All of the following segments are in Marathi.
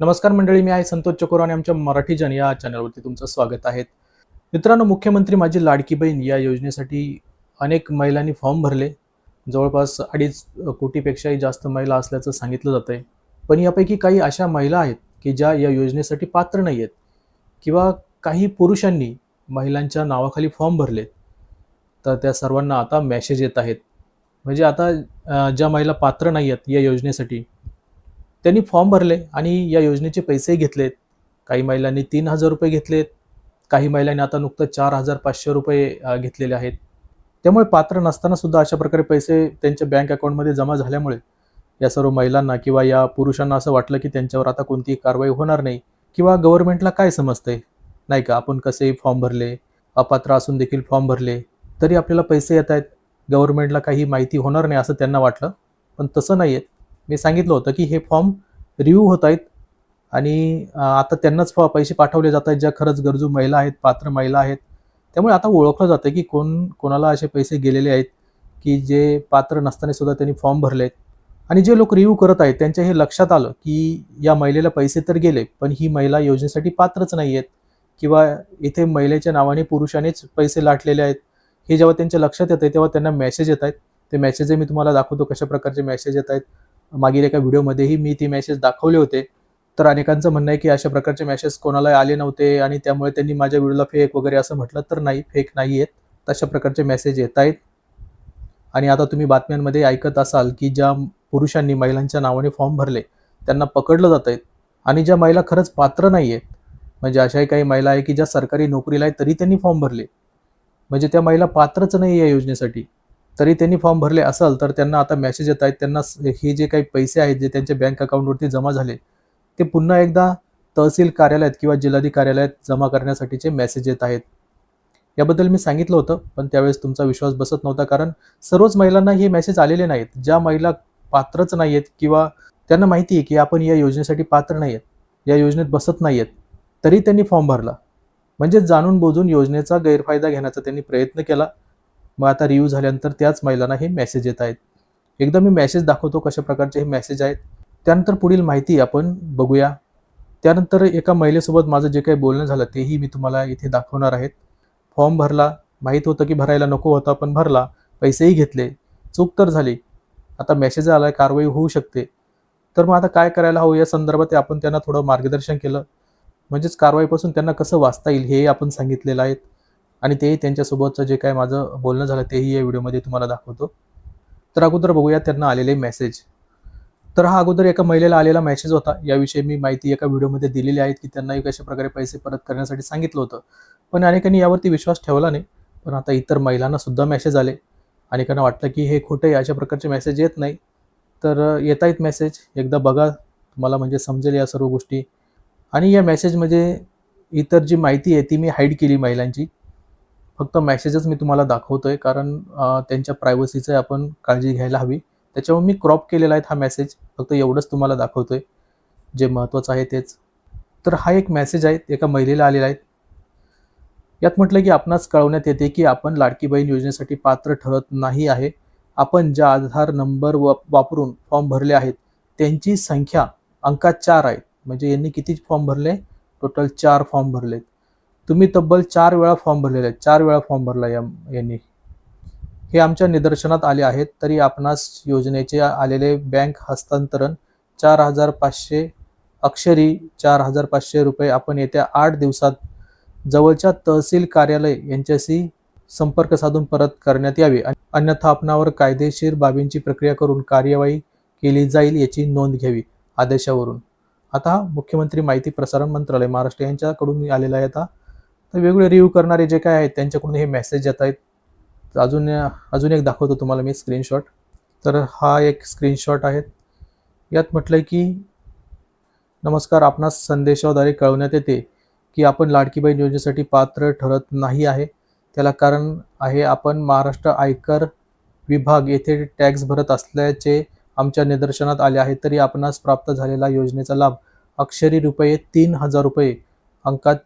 नमस्कार मंडळी मी आहे संतोष चकोर आणि आमच्या मराठी जन या चॅनलवरती तुमचं स्वागत आहे. मित्रांनो मुख्यमंत्री माझी लाडकी बहीण या योजनेसाठी अनेक महिलांनी फॉर्म भरले. जवळपास अडीच कोटीपेक्षाही जास्त महिला असल्याचं सांगितलं जात आहे पण यापैकी काही अशा महिला आहेत की ज्या या योजनेसाठी पात्र नाही आहेत किंवा काही पुरुषांनी महिलांच्या नावाखाली फॉर्म भरले तर त्या सर्वांना आता मॅसेज येत आहेत. म्हणजे आता ज्या महिला पात्र नाही आहेत या योजनेसाठी त्यांनी फॉर्म भरले आणि या योजनेचे पैसेही घेतलेत. काही महिलांनी तीन हजार रुपये घेतलेत. काही महिलांनी आता नुकतं चार हजार पाचशे रुपये घेतलेले आहेत. त्यामुळे पात्र नसताना सुद्धा अशा प्रकारे पैसे त्यांच्या बँक अकाउंटमध्ये जमा झाल्यामुळे या सर्व महिलांना किंवा या पुरुषांना असं वाटलं की त्यांच्यावर आता कोणतीही कारवाई होणार नाही किंवा गव्हर्नमेंटला काय समजतंय? नाही का? आपण कसे फॉर्म भरले? अपात्र असून देखील फॉर्म भरले. तरी आपल्याला पैसे येत आहेत. गव्हर्नमेंटला काही माहिती होणार नाही असं त्यांना वाटलं. पण तसं नाही आहे मी सांगितलं होतं की हे फॉर्म रिव्ह्यू होत आहेत आणि आता त्यांनाच फ- पैसे पाठवले जात आहेत ज्या खरंच गरजू महिला आहेत पात्र महिला आहेत त्यामुळे आता ओळखलं जातं की कोण कोणाला असे पैसे गेलेले आहेत की जे पात्र नसताना सुद्धा त्यांनी फॉर्म भरले आहेत आणि जे लोक रिव्ह्यू करत आहेत त्यांच्या हे लक्षात आलं की या महिलेला पैसे तर गेले पण ही महिला योजनेसाठी पात्रच नाही आहेत किंवा इथे महिलेच्या नावाने पुरुषानेच पैसे लाटलेले आहेत. हे जेव्हा त्यांच्या लक्षात येतं तेव्हा त्यांना मेसेज येत आहेत. ते मेसेज मी तुम्हाला दाखवतो कशा प्रकारचे मेसेज येत आहेत. मागील एका व्हिडिओमध्येही मी ती मेसेज दाखवले होते. तर अनेकांचं म्हणणं आहे की अशा प्रकारचे मेसेज कोणाला आले नव्हते आणि त्यामुळे त्यांनी माझ्या व्हिडिओला फेक वगैरे असं म्हटलं तर नाही फेक नाही आहेत. तशा प्रकारचे मेसेज येत आहेत. आणि आता तुम्ही बातम्यांमध्ये ऐकत असाल की ज्या पुरुषांनी महिलांच्या नावाने फॉर्म भरले त्यांना पकडलं जात आहेत आणि ज्या महिला खरंच पात्र नाही आहेत म्हणजे अशाही काही महिला आहे की ज्या सरकारी नोकरीला आहे तरी त्यांनी फॉर्म भरले. म्हणजे त्या महिला पात्रच नाही या योजनेसाठी. तरी त्यांनी फॉर्म भरले असाल तर त्यांना आता मेसेज येत आहेत. त्यांना हे जे काही पैसे आहेत जे त्यांच्या बँक अकाउंटवरती जमा झाले ते पुन्हा एकदा तहसील कार्यालयात किंवा जिल्हाधिकारी कार्यालयात जमा करण्यासाठीचे मेसेज येत आहेत. याबद्दल मी सांगितलं होतं पण त्यावेळेस तुमचा विश्वास बसत नव्हता कारण सर्वच महिलांना हे मेसेज आलेले नाहीत. ज्या महिला पात्रच नाही आहेत किंवा त्यांना माहिती आहे की आपण या योजनेसाठी पात्र नाही आहेत या योजनेत बसत नाही आहेत तरी त्यांनी फॉर्म भरला. म्हणजे जाणून बोजून योजनेचा गैरफायदा घेण्याचा त्यांनी प्रयत्न केला. मग आता रिव्ह्यू झाल्यानंतर त्याच महिलांना हे मेसेज येत आहेत. एकदा मी मेसेज दाखवतो कशा प्रकारचे हे मेसेज आहेत. त्यानंतर पुढील माहिती आपण बघूया. त्यानंतर एका महिलेसोबत माझं जे काही बोलणं झालं तेही मी तुम्हाला इथे दाखवणार आहेत. फॉर्म भरला. माहीत होतं की भरायला नको होता पण भरला. पैसेही घेतले. चूक तर झाली. आता मेसेज आला कारवाई होऊ शकते. तर मग आता काय करायला हवं? या संदर्भात आपण त्यांना थोडं मार्गदर्शन केलं. म्हणजेच कारवाईपासून त्यांना कसं वाचता येईल हे आपण सांगितलेलं आहे. आणि तेही त्यांच्यासोबतचं जे काय माझं बोलणं झालं तेही या व्हिडिओमध्ये तुम्हाला दाखवतो. तर अगोदर बघूया त्यांना आलेले मेसेज तर हा अगोदर एका महिलेला आलेला मेसेज होता. याविषयी मी माहिती एका व्हिडिओमध्ये दिलेली आहे की त्यांनाही कशा प्रकारे पैसे परत करण्यासाठी सांगितलं होतं. पण अनेकांनी यावरती विश्वास ठेवला नाही. पण आता इतर महिलांना सुद्धा मेसेज आले. अनेकांना वाटलं की हे खोटं आहे अशा प्रकारचे मेसेज येत नाही. तर येत आहेत मेसेज एकदा बघा तुम्हाला म्हणजे समजेल या सर्व गोष्टी. आणि या मेसेजमध्ये इतर जी माहिती आहे ती मी हाईड केली महिलांची. फक्त मॅसेजच मी तुम्हाला दाखवतोय कारण त्यांच्या प्रायव्हसीचं आपण काळजी घ्यायला हवी. त्याच्यामुळे मी क्रॉप केलेला आहे हा मेसेज फक्त एवढंच तुम्हाला दाखवतोय. जे महत्त्वाचं आहे तेच. तर हा एक मेसेज आहे एका महिलेला आलेला आहे. यात म्हटलं की आपणास कळवण्यात येते की आपण लाडकी बहीण योजनेसाठी पात्र ठरत नाही आहे. आपण ज्या आधार नंबर व वापरून फॉर्म भरले आहेत त्यांची संख्या अंकात चार आहेत. म्हणजे यांनी किती फॉर्म भरले? टोटल चार फॉर्म भरलेत. तुम्ही तब्बल चार वेळा फॉर्म भरलेले आहेत. चार वेळा फॉर्म भरला या यांनी. हे आमच्या निदर्शनात आले आहेत. तरी आपणास योजनेचे आलेले बँक हस्तांतरण चार हजार पाचशे अक्षरी चार हजार पाचशे रुपये आपण येत्या आठ दिवसात जवळच्या तहसील कार्यालय यांच्याशी संपर्क साधून परत करण्यात यावे. अन्यथा आपणावर कायदेशीर बाबींची प्रक्रिया करून कार्यवाही केली जाईल याची नोंद घ्यावी आदेशावरून. आता मुख्यमंत्री माहिती प्रसारण मंत्रालय महाराष्ट्र यांच्याकडून आलेला आहे आता. वेगवेगळे रिव्ह्यू करणारे जे काय आहेत त्यांच्याकडून हे मेसेज येत आहेत. तर अजून अजून एक दाखवतो तुम्हाला मी स्क्रीनशॉट तर हा एक स्क्रीनशॉट आहे. यात म्हटलं की नमस्कार आपणास संदेशाद्वारे कळवण्यात येते की आपण लाडकीबाई योजनेसाठी पात्र ठरत नाही आहे. त्याला कारण आहे आपण महाराष्ट्र आयकर विभाग येथे टॅक्स भरत असल्याचे आमच्या निदर्शनात आले आहे. तरी आपणास प्राप्त झालेला योजनेचा लाभ अक्षरी रुपये तीन हजार रुपये अंकात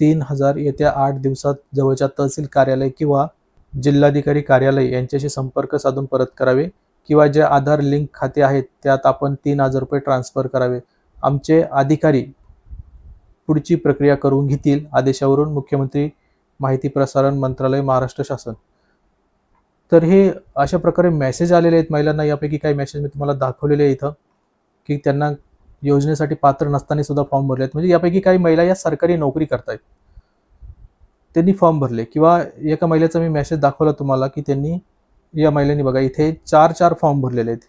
तीन हजार येत्या आठ दिवसात जवळच्या तहसील कार्यालय किंवा जिल्हाधिकारी कार्यालय यांच्याशी संपर्क साधून परत करावे किंवा जे आधार लिंक खाते आहेत त्यात आपण तीन हजार रुपये ट्रान्सफर करावे. आमचे अधिकारी पुढची प्रक्रिया करून घेतील आदेशावरून मुख्यमंत्री माहिती प्रसारण मंत्रालय महाराष्ट्र शासन. तर हे अशा प्रकारे मेसेज आलेले आहेत महिलांना. यापैकी काही मेसेज मी तुम्हाला दाखवलेले आहे इथं की त्यांना योजनेसाठी पात्र नसताना सुद्धा फॉर्म भरले आहेत. म्हणजे यापैकी काही महिला या सरकारी नोकरी करतायत. त्यांनी फॉर्म भरले. किंवा एका महिलेचा मी मेसेज दाखवला तुम्हाला की त्यांनी या महिलेने बघा इथे चार चार फॉर्म भरलेले आहेत.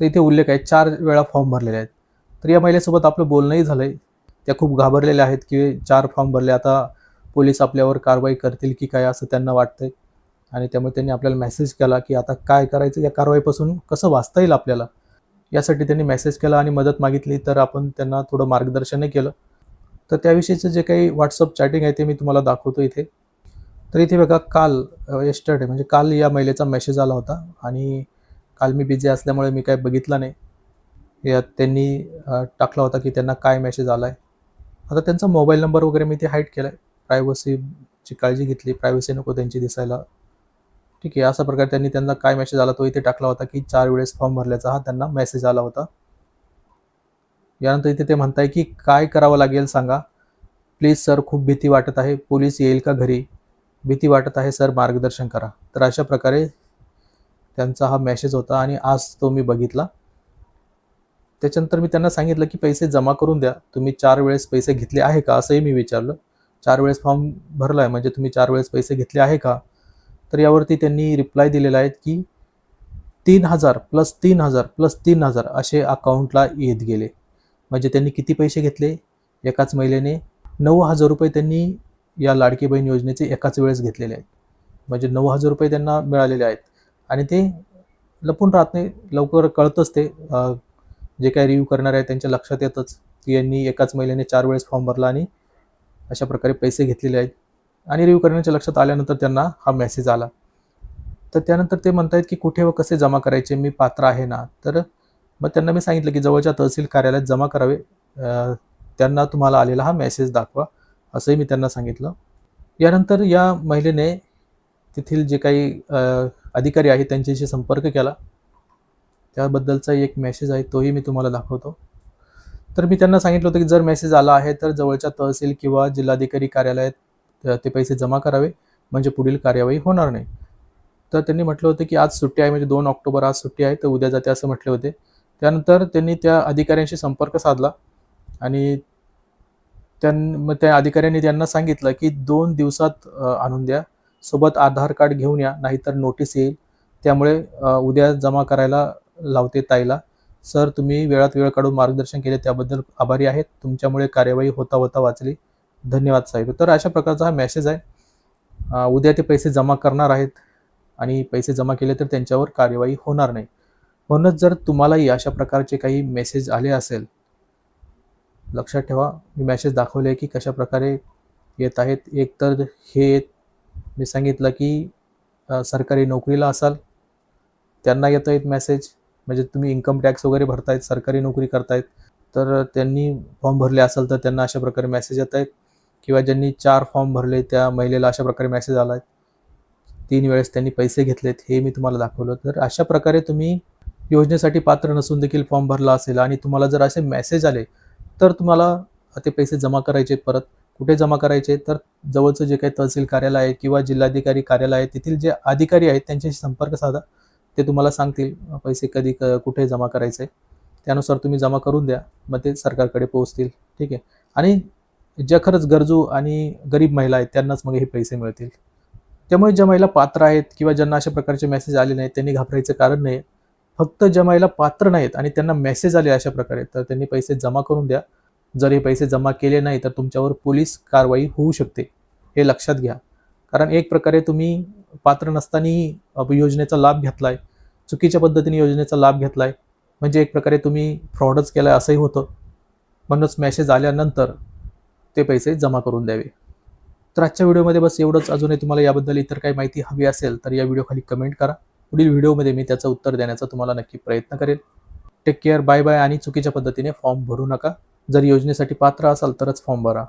तर इथे उल्लेख आहे चार वेळा फॉर्म भरलेले आहेत. तर या महिलेसोबत आपलं बोलणंही झालंय. त्या खूप घाबरलेल्या आहेत की चार फॉर्म भरले. आता पोलीस आपल्यावर कारवाई करतील की काय असं त्यांना वाटतंय. आणि त्यामुळे त्यांनी आपल्याला मेसेज केला की आता काय करायचं? या कारवाईपासून कसं वाचता येईल आपल्याला? यासाठी त्यांनी मेसेज केला आणि मदत मागितली तर आपण त्यांना थोडं मार्गदर्शनही केलं. तर त्याविषयीचं जे काही व्हॉट्सअप चॅटिंग आहे ते मी तुम्हाला दाखवतो इथे. तर इथे बघा काल येस्टरडे म्हणजे काल या महिलेचा मेसेज आला होता आणि काल मी बिझी असल्यामुळे मी काय बघितलं नाही. यात त्यांनी टाकला होता की त्यांना काय मेसेज आला आहे आता त्यांचा मोबाईल नंबर वगैरे मी ते हाईट केला आहे प्रायव्हसीची काळजी घेतली प्रायव्हसी नको त्यांची दिसायला. ठीक आहे अशा प्रकारे त्यांनी त्यांना काय मेसेज आला तो इथे टाकला होता की चार वेळेस फॉर्म भरल्याचा हा त्यांना मेसेज आला होता. यानंतर इथे ते म्हणताय की काय करावं लागेल सांगा. प्लीज सर खूप भीती वाटत आहे. पोलीस येईल का घरी? भीती वाटत आहे सर मार्गदर्शन करा. तर अशा प्रकारे त्यांचा हा मेसेज होता आणि आज तो मी बघितला. त्याच्यानंतर मी त्यांना सांगितलं की पैसे जमा करून द्या. तुम्ही चार वेळेस पैसे घेतले आहे का? असंही मी विचारलं. चार वेळेस फॉर्म भरला आहे म्हणजे तुम्ही चार वेळेस पैसे घेतले आहे का? तर यावरती त्यांनी रिप्लाय दिलेला आहे की तीन हजार प्लस तीन हजार प्लस तीन हजार असे अकाउंटला येत गेले. म्हणजे त्यांनी किती पैसे घेतले? एकाच महिलेने नऊ हजार रुपये त्यांनी या लाडकी बहीण योजनेचे एकाच वेळेस घेतलेले आहेत. म्हणजे नऊ हजार रुपये त्यांना मिळालेले आहेत. आणि ते लपून राहत नाही. लवकर कळतंच ते. जे काही रिव्ह्यू करणार आहे त्यांच्या लक्षात येतच की यांनी एकाच महिलेने चार वेळेस फॉर्म भरला आणि अशा प्रकारे पैसे घेतलेले आहेत. आणि रिव्ह्यू करण्याच्या लक्षात आल्यानंतर त्यांना हा मेसेज आला. तर त्यानंतर ते म्हणतायत की कुठे व कसे जमा करायचे? मी पात्र आहे ना? तर मग त्यांना मी सांगितलं की जवळच्या तहसील कार्यालयात जमा करावे. त्यांना तुम्हाला आलेला हा मेसेज दाखवा. असंही मी त्यांना सांगितलं. यानंतर या महिलेने तेथील जे काही अधिकारी आहेत त्यांच्याशी संपर्क केला. त्याबद्दलचा एक मेसेज आहे तोही मी तुम्हाला दाखवतो. तर मी त्यांना सांगितलं होतं की जर मेसेज आला आहे तर जवळच्या तहसील किंवा जिल्हाधिकारी कार्यालयात तर ते पैसे जमा करावे म्हणजे पुढील कार्यवाही होणार नाही. तर त्यांनी म्हटलं होतं की आज सुट्टी आहे म्हणजे दोन ऑक्टोबर आज सुट्टी आहे तर उद्या जाते असं म्हटले होते. त्यानंतर त्यांनी त्या अधिकाऱ्यांशी संपर्क साधला आणि त्यां मग त्या अधिकाऱ्यांनी त्यांना सांगितलं की दोन दिवसात आणून द्या. सोबत आधार कार्ड घेऊन या नाहीतर नोटीस येईल. त्यामुळे उद्या जमा करायला लावते ताईला. सर तुम्ही वेळात वेळ काढून मार्गदर्शन केले त्याबद्दल आभारी आहेत. तुमच्यामुळे कार्यवाही होता होता वाचली. धन्यवाद साहेब. तर अशा प्रकारचा हा मेसेज आहे. उद्या ते पैसे जमा करणार आहेत आणि पैसे जमा केले तर त्यांच्यावर कार्यवाही होणार नाही. म्हणूनच जर तुम्हालाही अशा प्रकारचे काही मेसेज आले असेल लक्षात ठेवा. मी मेसेज दाखवले की कशा प्रकारे येत आहेत. एक तर हे मी सांगितलं की सरकारी नोकरीला असाल त्यांना येत आहेत मेसेज म्हणजे तुम्ही इन्कम टॅक्स वगैरे भरतायत सरकारी नोकरी करतायत तर त्यांनी फॉर्म भरले असेल तर त्यांना अशा प्रकारे मेसेज येत आहेत किंवा ज्यांनी चार फॉर्म भरले त्या महिलेला अशा प्रकारे मेसेज आला तीन वेळेस त्यांनी पैसे घेतलेत हे मी तुम्हाला दाखवलं. तर अशा प्रकारे तुम्ही योजनेसाठी पात्र नसून देखील फॉर्म भरला असेल आणि तुम्हाला जर असे मेसेज आले तर तुम्हाला ते पैसे जमा करायचे आहेत परत. कुठे जमा करायचे तर जवळचं जे काही तहसील कार्यालय आहे किंवा जिल्हाधिकारी कार्यालय आहे तेथील जे अधिकारी आहेत त्यांच्याशी संपर्क साधा. ते तुम्हाला सांगतील पैसे कधी क कुठे जमा करायचे त्यानुसार तुम्ही जमा करून द्या मग ते सरकारकडे पोहोचतील. ठीक आहे? आणि ज्या खरंच गरजू आणि गरीब महिला आहेत त्यांनाच मग हे पैसे मिळतील. त्यामुळे ज्या महिला पात्र आहेत किंवा ज्यांना अशा प्रकारचे मेसेज आले नाहीत त्यांनी घाबरायचं कारण नाही. फक्त ज्या महिला पात्र नाहीत आणि त्यांना मेसेज आले अशा प्रकारे तर त्यांनी पैसे जमा करून द्या. जर हे पैसे जमा केले नाही तर तुमच्यावर पोलीस कारवाई होऊ शकते. हे लक्षात घ्या. कारण एक प्रकारे तुम्ही पात्र नसताना योजनेचा लाभ घेतलाय चुकीच्या पद्धतीने योजनेचा लाभ घेतलाय म्हणजे एक प्रकारे तुम्ही फ्रॉडच केलाय असंही होतं. म्हणूनच मेसेज आल्यानंतर ते पैसे जमा करून द्यावे. तर आजच्या व्हिडिओमध्ये बस एवढंच. अजूनही तुम्हाला याबद्दल इतर काही माहिती हवी असेल तर या व्हिडिओखाली कमेंट करा. पुढील व्हिडिओमध्ये मी त्याचं उत्तर देण्याचा तुम्हाला नक्की प्रयत्न करेल टेक केअर बाय बाय आणि चुकीच्या पद्धतीने फॉर्म भरू नका. जर योजनेसाठी पात्र असाल तरच फॉर्म भरा.